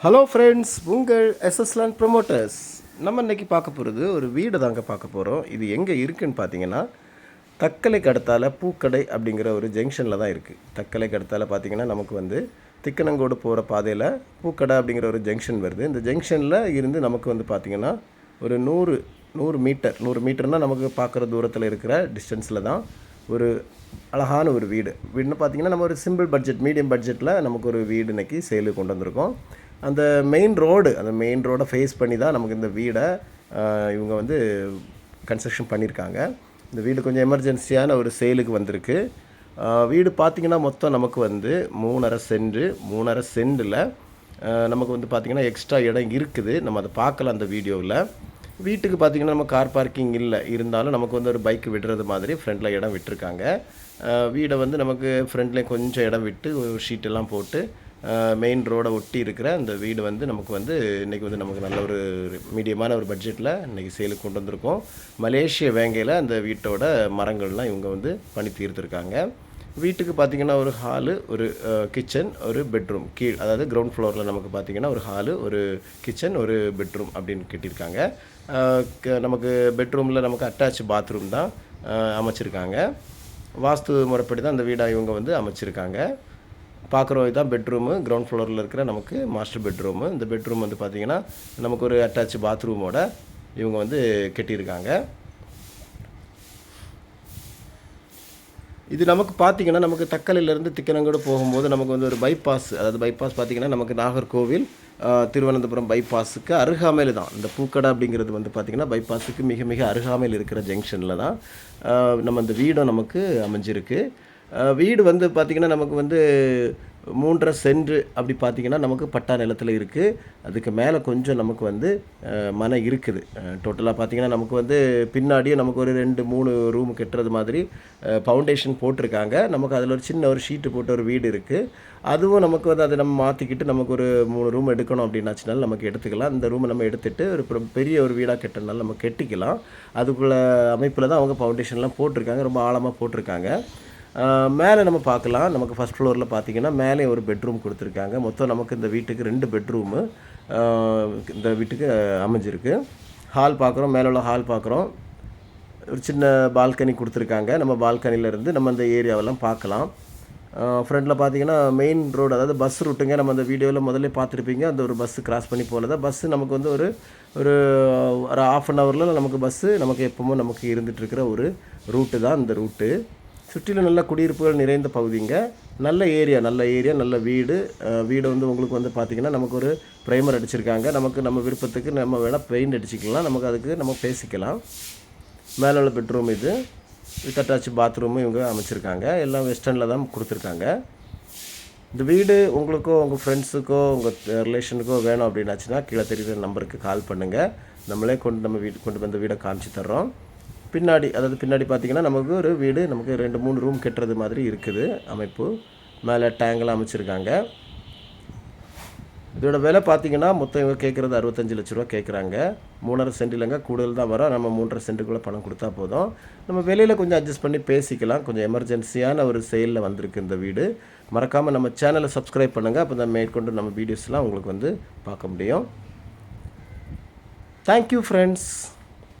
Hello friends உங்கள் எஸ்எஸ்லாண்ட் promoters நம்ம இன்னைக்கு பார்க்க போகிறது ஒரு வீடு தாங்க பார்க்க போகிறோம் இது எங்கே இருக்குதுன்னு பார்த்தீங்கன்னா தக்கலைக்கு கடத்தால் பூக்கடை அப்படிங்கிற ஒரு ஜங்ஷனில் தான் இருக்குது தக்கலைக்கு கடத்தால் பார்த்தீங்கன்னா நமக்கு வந்து திக்கனங்கோடு போகிற பாதையில் பூக்கடை அப்படிங்கிற ஒரு ஜங்ஷன் வருது. இந்த ஜங்ஷனில் இருந்து நமக்கு வந்து பார்த்திங்கன்னா ஒரு நூறு நூறு மீட்டர் நூறு மீட்டர்னால் நமக்கு பார்க்குற தூரத்தில் இருக்கிற டிஸ்டன்ஸில் தான் ஒரு அழகான ஒரு வீடு. வீடுன்னு பார்த்தீங்கன்னா நம்ம ஒரு சிம்பிள் பட்ஜெட் மீடியம் பட்ஜெட்டில் நமக்கு ஒரு வீடு இன்றைக்கி சேலு கொண்டு வந்திருக்கோம். அந்த மெயின் ரோடு அந்த மெயின் ரோடை ஃபேஸ் பண்ணி தான் நமக்கு இந்த வீடை இவங்க வந்து கன்ஸ்ட்ரக்ஷன் பண்ணியிருக்காங்க. இந்த வீடு கொஞ்சம் எமர்ஜென்சியான ஒரு சேலுக்கு வந்திருக்கு. வீடு பார்த்திங்கன்னா மொத்தம் நமக்கு வந்து மூணரை சென்ட் மூணரை சென்டில் நமக்கு வந்து பார்த்திங்கன்னா எக்ஸ்ட்ரா இடம் இருக்குது. நம்ம அதை பார்க்கலாம் அந்த வீடியோவில். வீட்டுக்கு பார்த்திங்கன்னா நம்ம கார் பார்க்கிங் இல்லை. இருந்தாலும் நமக்கு வந்து ஒரு பைக் விடுறது மாதிரி ஃப்ரண்டில் இடம் விட்டுருக்காங்க. வீடை வந்து நமக்கு ஃப்ரெண்ட்லேயும் கொஞ்சம் இடம் விட்டு ஒரு ஷீட்டெல்லாம் போட்டு மெயின் ரோடை ஒட்டி இருக்கிற அந்த வீடு வந்து நமக்கு வந்து இன்றைக்கி வந்து நமக்கு நல்ல ஒரு மீடியமான ஒரு பட்ஜெட்டில் இன்றைக்கி சேலுக்கு கொண்டு வந்திருக்கோம். மலேசிய வேங்கையில் அந்த வீட்டோட மரங்கள்லாம் இவங்க வந்து பண்ணி தீர்த்துருக்காங்க. வீட்டுக்கு பார்த்தீங்கன்னா ஒரு ஹாலு ஒரு கிச்சன் ஒரு பெட்ரூம் கீழ் அதாவது கிரவுண்ட் ஃப்ளோரில் நமக்கு பார்த்தீங்கன்னா ஒரு ஹாலு ஒரு கிச்சன் ஒரு பெட்ரூம் அப்படின்னு கட்டியிருக்காங்க. க- நமக்கு பெட்ரூமில் நமக்கு அட்டாச் பாத்ரூம் தான் அமைச்சிருக்காங்க. வாஸ்து முறைப்படி தான் அந்த வீடாக இவங்க வந்து அமைச்சிருக்காங்க. பார்க்குறோம் இதுதான் பெட்ரூமு கிரவுண்ட் ஃப்ளோரில் இருக்கிற நமக்கு மாஸ்டர் பெட்ரூமு இந்த பெட்ரூம் வந்து பார்த்திங்கன்னா நமக்கு ஒரு அட்டாச் பாத்ரூமோட இவங்க வந்து கட்டியிருக்காங்க. இது நமக்கு பார்த்தீங்கன்னா நமக்கு தக்கலையிலேருந்து திக்கனங்கோடு போகும்போது நமக்கு வந்து ஒரு பைபாஸ் அதாவது பைபாஸ் பார்த்தீங்கன்னா நமக்கு நாகர்கோவில் திருவனந்தபுரம் பைபாஸுக்கு அருகாமையில் தான். இந்த பூக்கடை அப்படிங்கிறது வந்து பார்த்திங்கன்னா பைபாஸுக்கு மிக மிக அருகாமையில் இருக்கிற ஜங்ஷனில் தான். நம்ம இந்த வீடும் நமக்கு அமைஞ்சிருக்கு. வீடு வந்து பார்த்திங்கன்னா நமக்கு வந்து மூன்றரை சென்று அப்படி பார்த்தீங்கன்னா நமக்கு பட்டா நிலத்தில் இருக்குது அதுக்கு மேலே கொஞ்சம் நமக்கு வந்து மனை இருக்குது. டோட்டலாக பார்த்திங்கன்னா நமக்கு வந்து பின்னாடியே நமக்கு ஒரு ரெண்டு மூணு ரூம் கட்டுறது மாதிரி ஃபவுண்டேஷன் போட்டிருக்காங்க. நமக்கு அதில் ஒரு சின்ன ஒரு ஷீட்டு போட்டு ஒரு வீடு இருக்குது அதுவும் நமக்கு வந்து அதை நம்ம மாற்றிக்கிட்டு நமக்கு ஒரு மூணு ரூம் எடுக்கணும் அப்படின்னாச்சுனாலும் நமக்கு எடுத்துக்கலாம். அந்த ரூமை நம்ம எடுத்துகிட்டு ஒரு பெரிய ஒரு வீடாக கட்டினாலும் நம்ம கட்டிக்கலாம். அதுக்குள்ள அமைப்பில் தான் அவங்க ஃபவுண்டேஷன்லாம் போட்டிருக்காங்க. ரொம்ப ஆழமாக போட்டிருக்காங்க. மேலே நம்ம பார்க்கலாம். நமக்கு ஃபஸ்ட் ஃப்ளோரில் பார்த்தீங்கன்னா மேலே ஒரு பெட்ரூம் கொடுத்துருக்காங்க. மொத்தம் நமக்கு இந்த வீட்டுக்கு ரெண்டு பெட்ரூமு இந்த வீட்டுக்கு அமைஞ்சிருக்கு. ஹால் பார்க்குறோம். மேலே உள்ள ஹால் பார்க்குறோம். ஒரு சின்ன பால்கனி கொடுத்துருக்காங்க. நம்ம பால்கனிலேருந்து நம்ம அந்த ஏரியாவெல்லாம் பார்க்கலாம். ஃப்ரண்டில் பார்த்தீங்கன்னா மெயின் ரோடு அதாவது பஸ் ரூட்டுங்க நம்ம அந்த வீடியோவில் முதல்ல பார்த்துருப்பீங்க. அந்த ஒரு பஸ்ஸு கிராஸ் பண்ணி போகல. பஸ்ஸு நமக்கு வந்து ஒரு ஒரு ஒரு ஆஃப் அன் ஹவரில் நமக்கு பஸ்ஸு நமக்கு எப்பவும் நமக்கு இருந்துகிட்ருக்கிற இருக்கிற ஒரு ரூட்டு தான் இந்த ரூட்டு சுற்றிலும் நல்ல குடியிருப்புகள் நிறைந்த பகுதிங்க. நல்ல ஏரியா நல்ல ஏரியா நல்ல வீடு. வீடு வந்து உங்களுக்கு வந்து பார்த்திங்கன்னா நமக்கு ஒரு ப்ரைமர் அடிச்சிருக்காங்க. நமக்கு நம்ம விருப்பத்துக்கு நம்ம வேணால் பெயிண்ட் அடிச்சிக்கலாம். நமக்கு அதுக்கு நம்ம பேசிக்கலாம். மேலே உள்ள பெட்ரூம் இது வித் அட்டாச் பாத்ரூமும் இவங்க அமைச்சிருக்காங்க. எல்லாம் வெஸ்டர்னில் தான் கொடுத்துருக்காங்க. இந்த வீடு உங்களுக்கோ உங்கள் ஃப்ரெண்ட்ஸுக்கோ உங்கள் ரிலேஷனுக்கோ வேணும் அப்படின்னாச்சுன்னா கீழே தெரியுற நம்பருக்கு கால் பண்ணுங்கள் நம்மளே கொண்டு நம்ம வீடு கொண்டு வந்து வீடை காமிச்சு தர்றோம். பின்னாடி அதாவது பின்னாடி பார்த்திங்கன்னா நமக்கு ஒரு வீடு நமக்கு ரெண்டு மூணு ரூம் கட்டுறது மாதிரி இருக்குது. அமைப்பு. மேலே டேங்கெலாம் அமைச்சிருக்காங்க. இதோட விலை பார்த்தீங்கன்னா மொத்தம் இவங்க கேட்குறது அறுபத்தஞ்சு லட்ச ரூபா கேட்குறாங்க மூணரை சென்டிலங்க கூடுதல் தான் வரும். நம்ம மூன்றரை சென்ட்டுக்குள்ளே பணம் கொடுத்தா போதும். நம்ம வெளியில் கொஞ்சம் அட்ஜஸ்ட் பண்ணி பேசிக்கலாம். கொஞ்சம் எமர்ஜென்சியான ஒரு செயலில் வந்திருக்கு இந்த வீடு. மறக்காமல் நம்ம சேனலை சப்ஸ்கிரைப் பண்ணுங்கள் அப்போ தான் மேற்கொண்டு நம்ம வீடியோஸ்லாம் உங்களுக்கு வந்து பார்க்க முடியும். Thank you friends